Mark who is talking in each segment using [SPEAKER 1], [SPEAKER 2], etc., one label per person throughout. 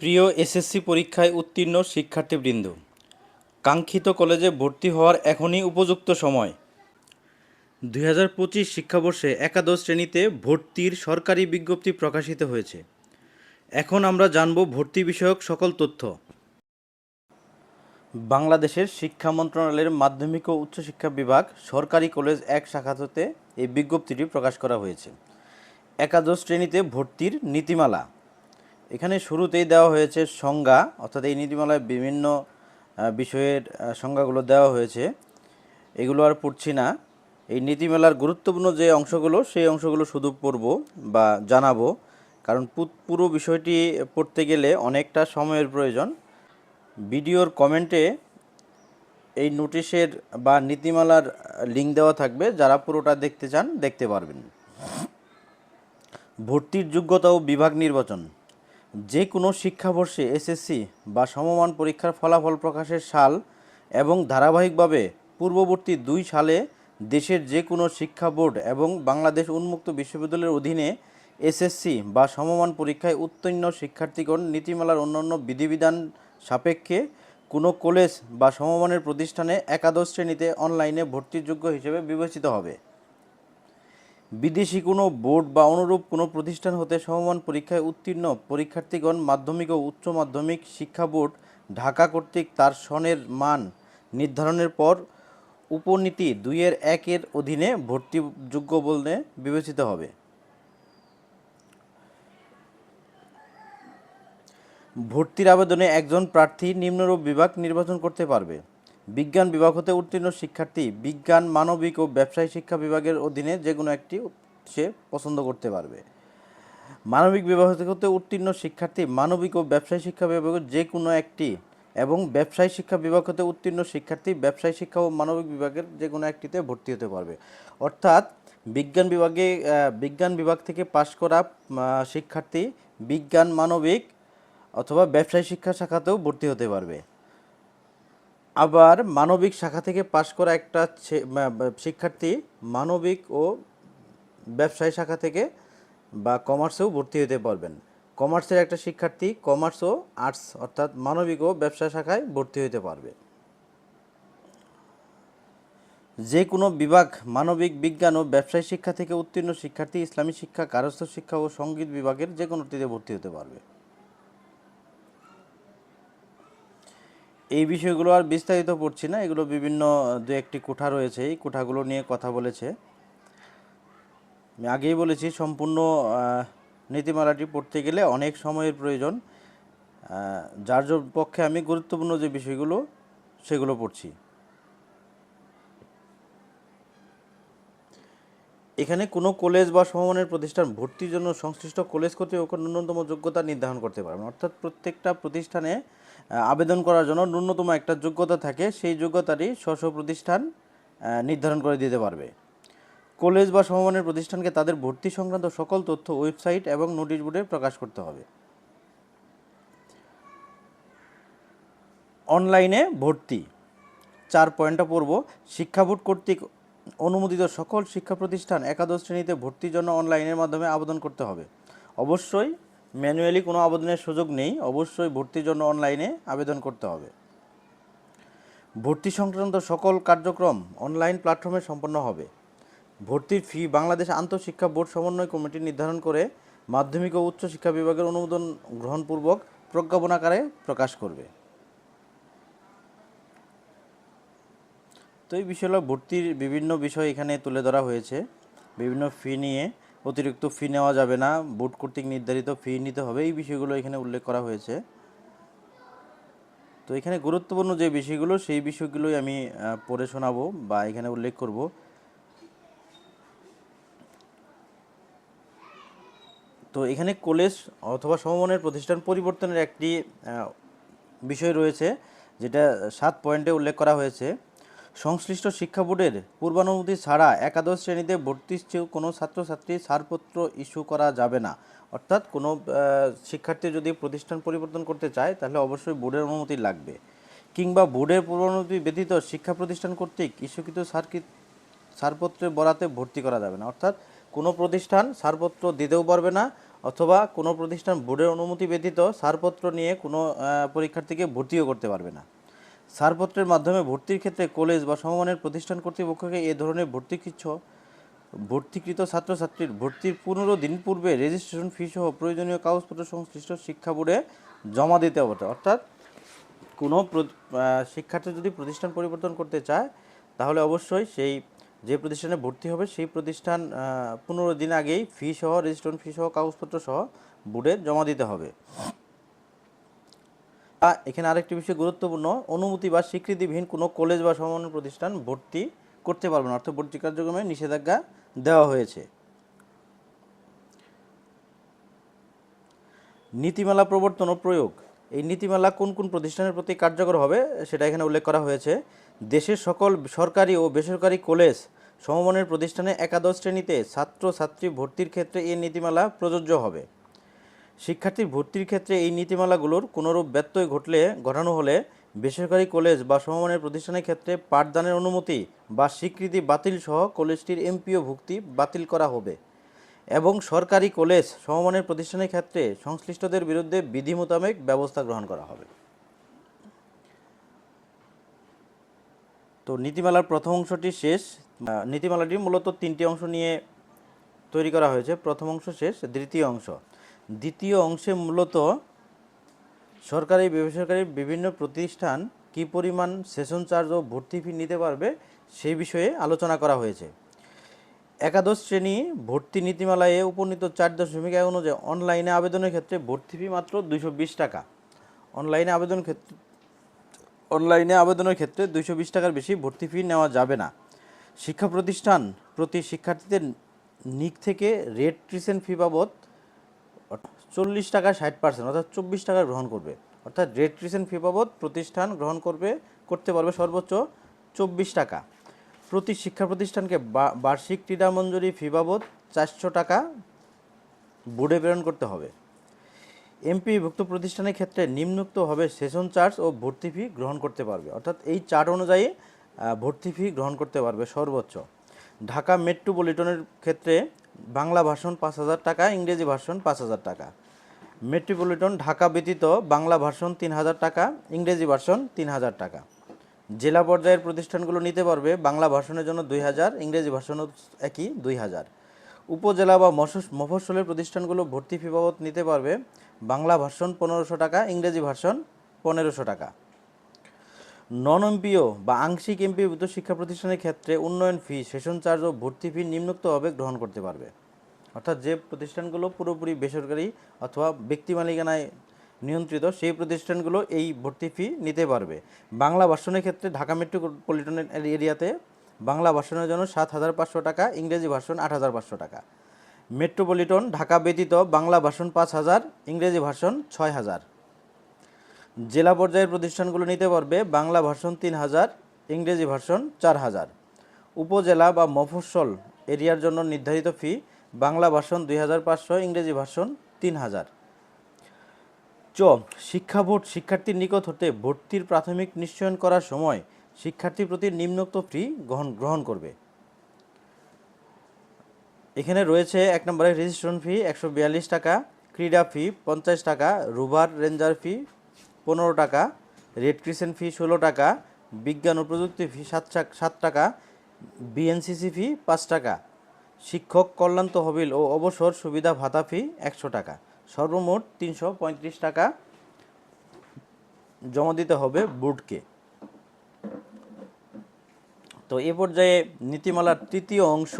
[SPEAKER 1] প্রিয় এসএসসি পরীক্ষায় উত্তীর্ণ শিক্ষার্থীবৃন্দ, কাঙ্ক্ষিত কলেজে ভর্তি হওয়ার এখনই উপযুক্ত সময়। দুই হাজার পঁচিশ শিক্ষাবর্ষে একাদশ শ্রেণীতে ভর্তির সরকারি বিজ্ঞপ্তি প্রকাশিত হয়েছে। এখন আমরা জানব ভর্তি বিষয়ক সকল তথ্য। বাংলাদেশের শিক্ষা মন্ত্রণালয়ের মাধ্যমিক ও উচ্চশিক্ষা বিভাগ সরকারি কলেজ এক শাখা হতে এই বিজ্ঞপ্তিটি প্রকাশ করা হয়েছে। একাদশ শ্রেণীতে ভর্তির নীতিমালা এখানে শুরুতেই দেওয়া হয়েছে সংজ্ঞা, অর্থাৎ এই নীতিমালায় বিভিন্ন বিষয়ের সংজ্ঞাগুলো দেওয়া হয়েছে। এগুলো আর পড়ছি না। এই নীতিমালার গুরুত্বপূর্ণ যে অংশগুলো, সেই অংশগুলো শুধু পড়ব বা জানাব। কারণ পুরো বিষয়টি পড়তে গেলে অনেকটা সময়ের প্রয়োজন। ভিডিওর কমেন্টে এই নোটিশের বা নীতিমালার লিঙ্ক দেওয়া থাকবে। যারা পুরোটা দেখতে চান, দেখতে পারবেন। ভর্তির যোগ্যতা ও বিভাগ নির্বাচন। যে কোনো শিক্ষাবর্ষে এসএসসি বা সমমান পরীক্ষার ফলাফল প্রকাশের সাল এবং ধারাবাহিকভাবে পূর্ববর্তী দুই সালে দেশের যে কোনো শিক্ষা বোর্ড এবং বাংলাদেশ উন্মুক্ত বিশ্ববিদ্যালয়ের অধীনে এসএসসি বা সমমান পরীক্ষায় উত্তীর্ণ শিক্ষার্থীগণ নীতিমালার অন্যান্য বিধিবিধান সাপেক্ষে কোনো কলেজ বা সমমানের প্রতিষ্ঠানে একাদশ শ্রেণীতে অনলাইনে ভর্তিযোগ্য হিসেবে বিবেচিত হবে। বিদেশি কোনো বোর্ড বা অনুরূপ কোনো প্রতিষ্ঠান হতে সমমান পরীক্ষায় উত্তীর্ণ পরীক্ষার্থীগণ মাধ্যমিক ও উচ্চ মাধ্যমিক শিক্ষা বোর্ড ঢাকা কর্তৃক তার সনের মান নির্ধারণের পর উপনীতি দুইয়ের একের অধীনে ভর্তিযোগ্য বলে বিবেচিত হবে। ভর্তির আবেদনে একজন প্রার্থী নিম্নরূপ বিভাগ নির্বাচন করতে পারবে। বিজ্ঞান বিভাগ হতে উত্তীর্ণ শিক্ষার্থী বিজ্ঞান, মানবিক ও ব্যবসায়ী শিক্ষা বিভাগের অধীনে যে কোনো একটি সে পছন্দ করতে পারবে। মানবিক বিভাগ হতে উত্তীর্ণ শিক্ষার্থী মানবিক ও ব্যবসায়ী শিক্ষা বিভাগের যে কোনো একটি এবং ব্যবসায়ী শিক্ষা বিভাগ হতে উত্তীর্ণ শিক্ষার্থী ব্যবসায়ী শিক্ষা ও মানবিক বিভাগের যে কোনো একটিতে ভর্তি হতে পারবে। অর্থাৎ বিজ্ঞান বিভাগে বিজ্ঞান বিভাগ থেকে পাশ করা শিক্ষার্থী বিজ্ঞান, মানবিক অথবা ব্যবসায়ী শিক্ষা শাখাতেও ভর্তি হতে পারবে। আবার মানবিক শাখা থেকে পাশ করা একটা শিক্ষার্থী মানবিক ও ব্যবসায়ী শাখা থেকে বা কমার্সেও ভর্তি হতে পারবেন। কমার্সের একটা শিক্ষার্থী কমার্স ও আর্টস, অর্থাৎ মানবিক ও ব্যবসা শাখায় ভর্তি হতে পারবে। যে কোনো বিভাগ, মানবিক বিজ্ঞান ও ব্যবসায় শিক্ষা থেকে উত্তীর্ণ শিক্ষার্থী ইসলামী শিক্ষা, কারস্থ শিক্ষা ও সংগীত বিভাগের যে কোনোটিতে ভর্তি হতে পারবে। এই বিষয়গুলো আর বিস্তারিত পড়ছি না, এগুলো বিভিন্ন, দু একটি কোঠা রয়েছে, এই কোঠাগুলো নিয়ে কথা বলেছে। আমি আগেই বলেছি, সম্পূর্ণ নীতিমালাটি পড়তে গেলে অনেক সময়ের প্রয়োজন। যার পক্ষে আমি গুরুত্বপূর্ণ যে বিষয়গুলো, সেগুলো পড়ছি। এখানে কোনো কলেজ বা সমমানের প্রতিষ্ঠান ভর্তির জন্য সংশ্লিষ্ট কলেজ কর্তৃপক্ষ ন্যূনতম যোগ্যতা নির্ধারণ করতে পারবেন অর্থাৎ প্রত্যেকটা প্রতিষ্ঠানে আবেদন করার জন্য ন্যূনতম একটা যোগ্যতা থাকে, সেই যোগ্যতাটি স্ব প্রতিষ্ঠান নির্ধারণ করে দিতে পারবে। কলেজ বা সমমানের প্রতিষ্ঠানকে তাদের ভর্তি সংক্রান্ত সকল তথ্য ওয়েবসাইট এবং নোটিশ বোর্ডে প্রকাশ করতে হবে। অনলাইনে ভর্তি। চার পয়েন্টটা পড়ব। শিক্ষা বোর্ড কর্তৃক অনুমোদিত সকল শিক্ষা প্রতিষ্ঠান একাদশ শ্রেণীতে ভর্তির জন্য অনলাইনের মাধ্যমে আবেদন করতে হবে। অবশ্যই ম্যানুয়ালি কোনো আবেদনের সুযোগ নেই, অবশ্যই ভর্তির জন্য অনলাইনে আবেদন করতে হবে। ভর্তি সংক্রান্ত সকল কার্যক্রম অনলাইন প্ল্যাটফর্মে সম্পন্ন হবে। ভর্তির ফি বাংলাদেশ আন্তঃশিক্ষা বোর্ড সমন্বয় কমিটি নির্ধারণ করে মাধ্যমিক ও উচ্চ শিক্ষা বিভাগের অনুমোদন গ্রহণপূর্বক প্রজ্ঞাপন আকারে প্রকাশ করবে। তো এই বিষয়গুলো ভর্তির বিভিন্ন বিষয় এখানে তুলে ধরা হয়েছে। বিভিন্ন ফি নিয়ে অতিরিক্ত ফি নেওয়া যাবে না। বোর্ড কর্তৃক নির্ধারিত ফি নিতে হবে। এই বিষয়গুলো এখানে উল্লেখ করা হয়েছে। তো এখানে গুরুত্বপূর্ণ যে বিষয়গুলো, সেই বিষয়গুলোই আমি পড়ে শোনাবো বা এখানে উল্লেখ করব। তো এখানে কলেজ অথবা সমমানের প্রতিষ্ঠান পরিবর্তনের একটি বিষয় রয়েছে, যেটা সাত পয়েন্টে উল্লেখ করা হয়েছে। সংশ্লিষ্ট শিক্ষা বোর্ডের পূর্বানুমতি ছাড়া একাদশ শ্রেণীতে ভর্তির কোনো ছাত্রছাত্রী ছাড়পত্র ইস্যু করা যাবে না। অর্থাৎ কোনো শিক্ষার্থী যদি প্রতিষ্ঠান পরিবর্তন করতে চায়, তাহলে অবশ্যই বোর্ডের অনুমতি লাগবে। কিংবা বোর্ডের পূর্বানুমতি ব্যতীত শিক্ষা প্রতিষ্ঠান কর্তৃক ইস্যুকৃত সার্কিট ছাড়পত্রের বরাতে ভর্তি করা যাবে না। অর্থাৎ কোনো প্রতিষ্ঠান ছাড়পত্র দিতেও পারবে না, অথবা কোনো প্রতিষ্ঠান বোর্ডের অনুমতি ব্যতীত ছাড়পত্র নিয়ে কোনো পরীক্ষার্থীকে ভর্তিও করতে পারবে না। ছাড়পত্রের মাধ্যমে ভর্তির ক্ষেত্রে কলেজ বা সমমানের প্রতিষ্ঠান কর্তৃপক্ষকে এ ধরনের ভর্তিকৃচ্ছ ভর্তিকৃত ছাত্রছাত্রীর ভর্তির পনেরো দিন পূর্বে রেজিস্ট্রেশন ফি সহ প্রয়োজনীয় কাগজপত্র সংশ্লিষ্ট শিক্ষা বোর্ডে জমা দিতে হবে। অর্থাৎ কোনো শিক্ষার্থী যদি প্রতিষ্ঠান পরিবর্তন করতে চায়, তাহলে অবশ্যই সেই যে প্রতিষ্ঠানে ভর্তি হবে, সেই প্রতিষ্ঠান পনেরো দিন আগেই ফি সহ রেজিস্ট্রেশন ফি সহ কাগজপত্র সহ বোর্ডে জমা দিতে হবে। এখানে আরেকটি বিষয় গুরুত্বপূর্ণ। অনুমতি বা স্বীকৃতিবিহীন কোনো কলেজ বা সমমানের প্রতিষ্ঠান ভর্তি করতে পারবে না, অর্থাৎ ভর্তি কার্যক্রমে নিষেধাজ্ঞা দেওয়া হয়েছে। নীতিমালা প্রবর্তন ও প্রয়োগ। এই নীতিমালা কোন কোন প্রতিষ্ঠানের প্রতি কার্যকর হবে সেটা এখানে উল্লেখ করা হয়েছে। দেশের সকল সরকারি ও বেসরকারি কলেজ সমমানের প্রতিষ্ঠানে একাদশ শ্রেণীতে ছাত্র ছাত্রী ভর্তির ক্ষেত্রে এই নীতিমালা প্রযোজ্য হবে। শিক্ষার্থীর ভর্তির ক্ষেত্রে এই নীতিমালাগুলোর কোনোরূপ ব্যত্যয় ঘটলে, ঘটানো হলে বেসরকারি কলেজ বা সমমানের প্রতিষ্ঠানের ক্ষেত্রে পাঠদানের অনুমতি বা স্বীকৃতি বাতিল সহ কলেজটির এমপিও ভুক্তি বাতিল করা হবে। এবং সরকারি কলেজ, সমমানের প্রতিষ্ঠানের ক্ষেত্রে সংশ্লিষ্টদের বিরুদ্ধে বিধি মোতাবেক ব্যবস্থা গ্রহণ করা হবে। তো নীতিমালার প্রথম অংশটি শেষ। নীতিমালাটি মূলত তিনটি অংশ নিয়ে তৈরি করা হয়েছে। প্রথম অংশ শেষ, দ্বিতীয় অংশ। দ্বিতীয় অংশে মূলত সরকারি বেসরকারি বিভিন্ন প্রতিষ্ঠান কী পরিমাণ সেশন চার্জ ও ভর্তি ফি নিতে পারবে সেই বিষয়ে আলোচনা করা হয়েছে। একাদশ শ্রেণি ভর্তি নীতিমালায় উপনীত চার দশমিক এক অনুযায়ী অনলাইনে আবেদনের ক্ষেত্রে ভর্তি ফি মাত্র দুইশো বিশ টাকা। অনলাইনে আবেদন ক্ষেত্রে অনলাইনে আবেদনের ক্ষেত্রে দুইশো বিশ টাকার বেশি ভর্তি ফি নেওয়া যাবে না। শিক্ষা প্রতিষ্ঠান প্রতি শিক্ষার্থীদের নিক থেকে রেড ট্রিসেন ফি বাবদ চল্লিশ টাকা ষাট পার্সেন্ট অর্থাৎ চব্বিশ টাকা গ্রহণ করবে। অর্থাৎ ট্রিসেন ফি বাবদ প্রতিষ্ঠান গ্রহণ করবে, করতে পারবে সর্বোচ্চ চব্বিশ টাকা। প্রতি শিক্ষা প্রতিষ্ঠানকে বার্ষিক ক্রীড়া মঞ্জুরি ফি বাবদ চারশো টাকা বোর্ডে প্রেরণ করতে হবে। এমপিভুক্ত প্রতিষ্ঠানের ক্ষেত্রে নিম্নোক্ত হবে সেশন চার্জ ও ভর্তি ফি গ্রহণ করতে পারবে। অর্থাৎ এই চার্ট অনুযায়ী ভর্তি ফি গ্রহণ করতে পারবে সর্বোচ্চ। ঢাকা মেট্রোপলিটনের ক্ষেত্রে বাংলা ভাষণ পাঁচ হাজার টাকা, ইংরেজি ভাষণ পাঁচ হাজার টাকা। মেট্রোপলিটন ঢাকা ব্যতীত বাংলা ভার্সন তিন হাজার টাকা, ইংরেজি ভার্সন তিন হাজার টাকা। জেলা পর্যায়ের প্রতিষ্ঠানগুলো নিতে পারবে বাংলা ভাষণের জন্য দুই হাজার, ইংরেজি ভার্সনও একই দুই হাজার। উপজেলা বা মফস- মফস্বলের প্রতিষ্ঠানগুলো ভর্তি ফি বাবদ নিতে পারবে বাংলা ভার্সন পনেরোশো টাকা, ইংরেজি ভার্সন পনেরোশো টাকা। নন এমপিও বা আংশিক এমপিভূত শিক্ষা প্রতিষ্ঠানের ক্ষেত্রে উন্নয়ন ফি, সেশন চার্জ ও ভর্তি ফি নিম্নোক্তভাবে গ্রহণ করতে পারবে। অর্থাৎ যে প্রতিষ্ঠানগুলো পুরোপুরি বেসরকারি অথবা ব্যক্তি মালিকানায় নিয়ন্ত্রিত, সেই প্রতিষ্ঠানগুলো এই ভর্তি ফি নিতে পারবে। বাংলা ভাষণের ক্ষেত্রে ঢাকা মেট্রোপলিটনের এরিয়াতে বাংলা ভাষণের জন্য সাত হাজার পাঁচশো টাকা, ইংরেজি ভাষণ আট হাজার পাঁচশো টাকা। মেট্রোপলিটন ঢাকা ব্যতীত বাংলা ভাষণ পাঁচ হাজার, ইংরেজি ভাষণ ছয় হাজার। জেলা পর্যায়ের প্রতিষ্ঠানগুলো নিতে পারবে বাংলা ভাষণ তিন হাজার, ইংরেজি ভাষণ চার হাজার। উপজেলা বা মফস্বল এরিয়ার জন্য নির্ধারিত ফি বাংলা ভাষণ দুই হাজার পাঁচশো, ইংরেজি ভাষণ তিন হাজার। চ, শিক্ষা বোর্ড শিক্ষার্থীর নিকট হতে ভর্তির প্রাথমিক নিশ্চয়ন করার সময় শিক্ষার্থীর প্রতি নিম্নোক্ত ফি গ্রহণ গ্রহণ করবে। এখানে রয়েছে এক নম্বরে রেজিস্ট্রেশন ফি একশো বিয়াল্লিশ টাকা, ক্রীড়া ফি পঞ্চাশ টাকা, রুভার রেঞ্জার ফি পনেরো টাকা রেড ক্রিসেন্ট ফি ষোলো টাকা, বিজ্ঞান ও প্রযুক্তি ফি সাত সাত টাকা বিএনসিসি ফি পাঁচ টাকা। শিক্ষক কল্যাণ তহবিল ও অবসর সুবিধা ভাতা ফি একশো টাকা। সর্বমোট তিনশো পঁয়ত্রিশ টাকা জমা দিতে হবে বোর্ডকে। তো এ পর্যায়ে নীতিমালার তৃতীয় অংশ,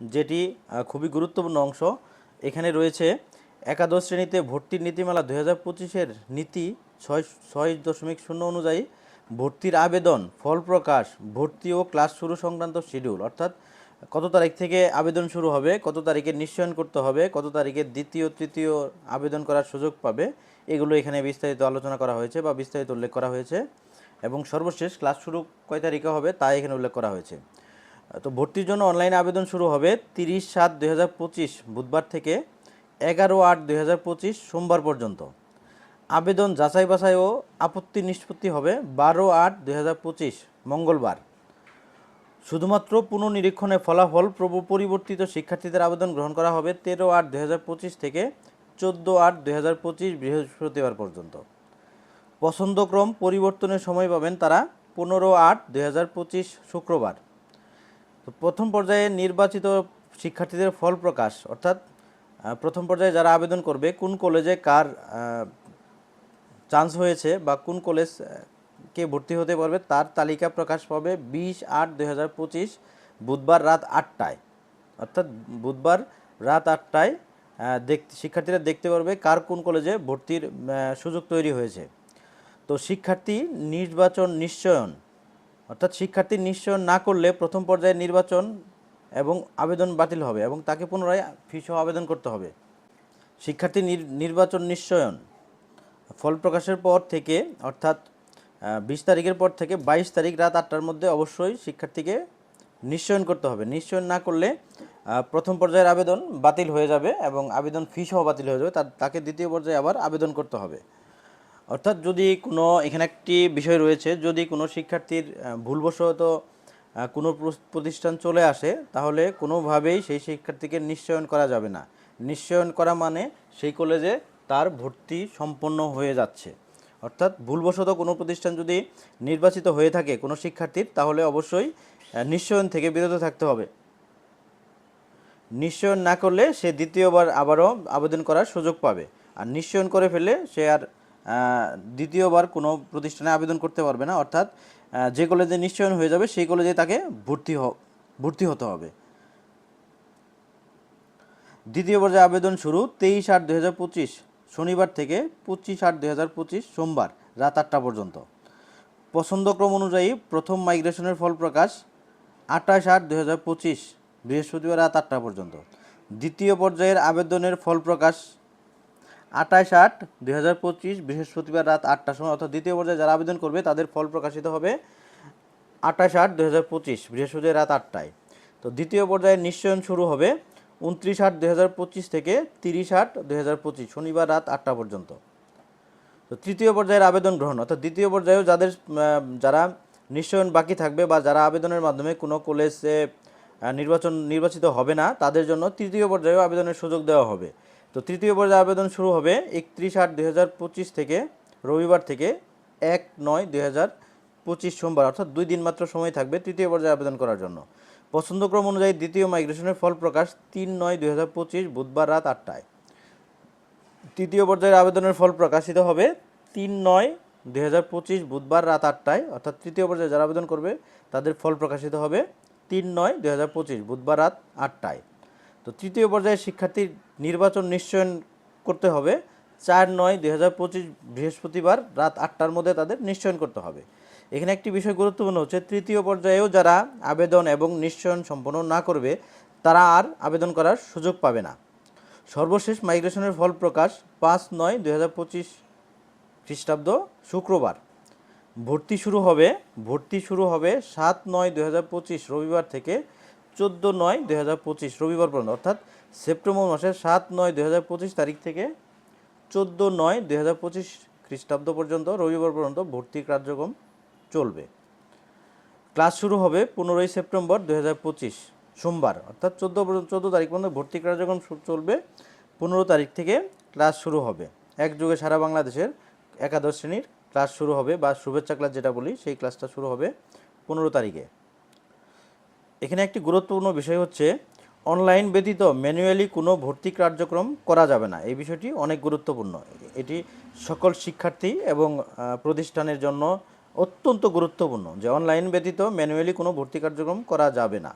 [SPEAKER 1] যেটি খুবই গুরুত্বপূর্ণ অংশ, এখানে রয়েছে একাদশ শ্রেণীতে ভর্তির নীতিমালা দু হাজার পঁচিশের নীতি ছয় ছয় দশমিক শূন্য অনুযায়ী ভর্তির আবেদন, ফল প্রকাশ, ভর্তি ও ক্লাস শুরু সংক্রান্ত শিডিউল, অর্থাৎ কত তারিখ থেকে আবেদন শুরু হবে, কত তারিখে নিশ্চয়ন করতে হবে, কত তারিখে দ্বিতীয়, তৃতীয় আবেদন করার সুযোগ পাবে, এগুলো এখানে বিস্তারিত আলোচনা করা হয়েছে বা বিস্তারিত উল্লেখ করা হয়েছে এবং সর্বশেষ ক্লাস শুরু কয় তারিখে হবে তা এখানে উল্লেখ করা হয়েছে। তো ভর্তির জন্য অনলাইনে আবেদন শুরু হবে তিরিশ সাত দুই বুধবার থেকে এগারো আট দুই সোমবার পর্যন্ত। আবেদন যাচাই বাছাই ও আপত্তি নিষ্পত্তি হবে বারো আট দুই মঙ্গলবার। শুধুমাত্র পুনর্নিরীক্ষণে ফলাফল প্রব- পরিবর্তিত শিক্ষার্থীদের আবেদন গ্রহণ করা হবে তেরো আট দুই থেকে চোদ্দ আট দুই বৃহস্পতিবার পর্যন্ত। পছন্দক্রম পরিবর্তনের সময় পাবেন তারা পনেরো আট দুই শুক্রবার। তো প্রথম পর্যায়ে নির্বাচিত শিক্ষার্থীদের ফল প্রকাশ, অর্থাৎ প্রথম পর্যায়ে যারা আবেদন করবে, কোন কলেজে কার চান্স হয়েছে বা কোন কলেজ কে ভর্তি হতে পারবে তার তালিকা প্রকাশ পাবে বিশ আট দুই বুধবার রাত আটটায়। অর্থাৎ বুধবার রাত আটটায় দেখতে শিক্ষার্থীরা দেখতে পারবে কার কোন কলেজে ভর্তির সুযোগ তৈরি হয়েছে। তো শিক্ষার্থী নির্বাচন নিশ্চয়ন, অর্থাৎ শিক্ষার্থী নিশ্চয়ন না করলে প্রথম পর্যায়ে নির্বাচন এবং আবেদন বাতিল হবে এবং তাকে পুনরায় ফিসহ আবেদন করতে হবে। শিক্ষার্থী নির- নির্বাচন নিশ্চয়ন, ফল প্রকাশের পর থেকে, অর্থাৎ বিশ তারিখের পর থেকে বাইশ তারিখ রাত আটটার মধ্যে অবশ্যই শিক্ষার্থীকে নিশ্চয়ন করতে হবে। নিশ্চয়ন না করলে প্রথম পর্যায়ের আবেদন বাতিল হয়ে যাবে এবং আবেদন ফি সহ বাতিল হয়ে যাবে। তার, তাকে দ্বিতীয় পর্যায়ে আবার আবেদন করতে হবে। অর্থাৎ যদি কোনো, এখানে একটি বিষয় রয়েছে, যদি কোনো শিক্ষার্থীর ভুলবশত কোনো প্রতিষ্ঠান চলে আসে, তাহলে কোনোভাবেই সেই শিক্ষার্থীকে নিশ্চয়ন করা যাবে না। নিশ্চয়ন করা মানে সেই কলেজে তার ভর্তি সম্পন্ন হয়ে যাচ্ছে। অর্থাৎ ভুলবশত কোনো প্রতিষ্ঠান যদি নির্বাচিত হয়ে থাকে কোনো শিক্ষার্থীর, তাহলে অবশ্যই নিশ্চয়ন থেকে বিরত থাকতে হবে। নিশ্চয়ন না করলে সে দ্বিতীয়বার আবারও আবেদন করার সুযোগ পাবে। আর নিশ্চয়ন করে ফেলে সে আর দ্বিতীয়বার কোনো প্রতিষ্ঠানে আবেদন করতে পারবে না। অর্থাৎ যে কলেজে নিশ্চয়ন হয়ে যাবে, সেই কলেজে তাকে ভর্তি ভর্তি হতে হবে। দ্বিতীয় পর্যায়ে আবেদন শুরু, তেইশ আট দু হাজার পঁচিশ শনিবার থেকে পঁচিশ আট দুই হাজার পঁচিশ সোমবার রাত আটটা পর্যন্ত। পছন্দক্রম অনুযায়ী প্রথম মাইগ্রেশনের ফল প্রকাশ আঠাশ আট দুই হাজার পঁচিশ বৃহস্পতিবার রাত আটটা পর্যন্ত। দ্বিতীয় পর্যায়ের আবেদনের ফল প্রকাশ আঠাশ আট দুই হাজার পঁচিশ বৃহস্পতিবার রাত আটটার সময়, অর্থাৎ দ্বিতীয় পর্যায়ে যারা আবেদন করবে তাদের ফল প্রকাশিত হবে আঠাশ আট দুই হাজার পঁচিশ বৃহস্পতিবার রাত আটটায়। তো দ্বিতীয় পর্যায়ে নিশ্চয়ন শুরু হবে উনত্রিশ আট দুই থেকে তিরিশ আট দুই শনিবার রাত আটটা পর্যন্ত। তো তৃতীয় পর্যায়ের আবেদন গ্রহণ, অর্থাৎ দ্বিতীয় পর্যায়েও যাদের যারা নিশ্চয়ন বাকি থাকবে বা যারা আবেদনের মাধ্যমে কোনো কলেজে নির্বাচন, নির্বাচিত হবে না, তাদের জন্য তৃতীয় পর্যায়েও আবেদনের সুযোগ দেওয়া হবে। তো তৃতীয় পর্যায়ে আবেদন শুরু হবে একত্রিশ আট দুই থেকে রবিবার থেকে এক নয় দুই সোমবার, অর্থাৎ দুই দিন মাত্র সময় থাকবে তৃতীয় পর্যায়ে আবেদন করার জন্য। পছন্দক্রম অনুযায়ী দ্বিতীয় মাইগ্রেশনের ফল প্রকাশ তিন নয় দুই বুধবার রাত আটটায়। তৃতীয় পর্যায়ের আবেদনের ফল প্রকাশিত হবে তিন নয় দুই বুধবার রাত আটটায়। অর্থাৎ তৃতীয় পর্যায়ে যারা আবেদন করবে, তাদের ফল প্রকাশিত হবে তিন নয় দুই বুধবার রাত আটটায়। তো তৃতীয় পর্যায়ে শিক্ষার্থীর নির্বাচন নিশ্চয়ন করতে হবে। চার নয় দুই বৃহস্পতিবার রাত আটটার মধ্যে তাদের নিশ্চয়ন করতে হবে। এখানে একটি বিষয় গুরুত্বপূর্ণ হচ্ছে, তৃতীয় পর্যায়েও যারা আবেদন এবং নিশ্চয়ন সম্পন্ন না করবে, তারা আর আবেদন করার সুযোগ পাবে না। সর্বশেষ মাইগ্রেশনের ফল প্রকাশ পাঁচ নয় দুই হাজার পঁচিশ খ্রিস্টাব্দ শুক্রবার। ভর্তি শুরু হবে, ভর্তি শুরু হবে সাত নয় দুই হাজার পঁচিশ রবিবার থেকে চোদ্দ নয় দুই হাজার পঁচিশ রবিবার পর্যন্ত, অর্থাৎ সেপ্টেম্বর মাসের সাত নয় দুই হাজার পঁচিশ তারিখ থেকে চোদ্দ নয় দুই হাজার পঁচিশ খ্রিস্টাব্দ পর্যন্ত, রবিবার পর্যন্ত ভর্তি কার্যক্রম চলবে। ক্লাস শুরু হবে পনেরোই সেপ্টেম্বর দুই হাজার পঁচিশ, সোমবার, অর্থাৎ চোদ্দ চোদ্দ তারিখ পর্যন্ত ভর্তি কার্যক্রম চলবে। পনেরো তারিখ থেকে ক্লাস শুরু হবে। একযোগে সারা বাংলাদেশের একাদশ শ্রেণির ক্লাস শুরু হবে, বা শুভেচ্ছা ক্লাস যেটা বলি, সেই ক্লাসটা শুরু হবে পনেরো তারিখে। এখানে একটি গুরুত্বপূর্ণ বিষয় হচ্ছে, অনলাইন ব্যতীত ম্যানুয়ালি কোনো ভর্তি কার্যক্রম করা যাবে না। এই বিষয়টি অনেক গুরুত্বপূর্ণ। এটি সকল শিক্ষার্থী এবং প্রতিষ্ঠানের জন্য অত্যন্ত গুরুত্বপূর্ণ যে অনলাইন ব্যতীত ম্যানুয়ালি কোনো ভর্তি কার্যক্রম করা যাবে না।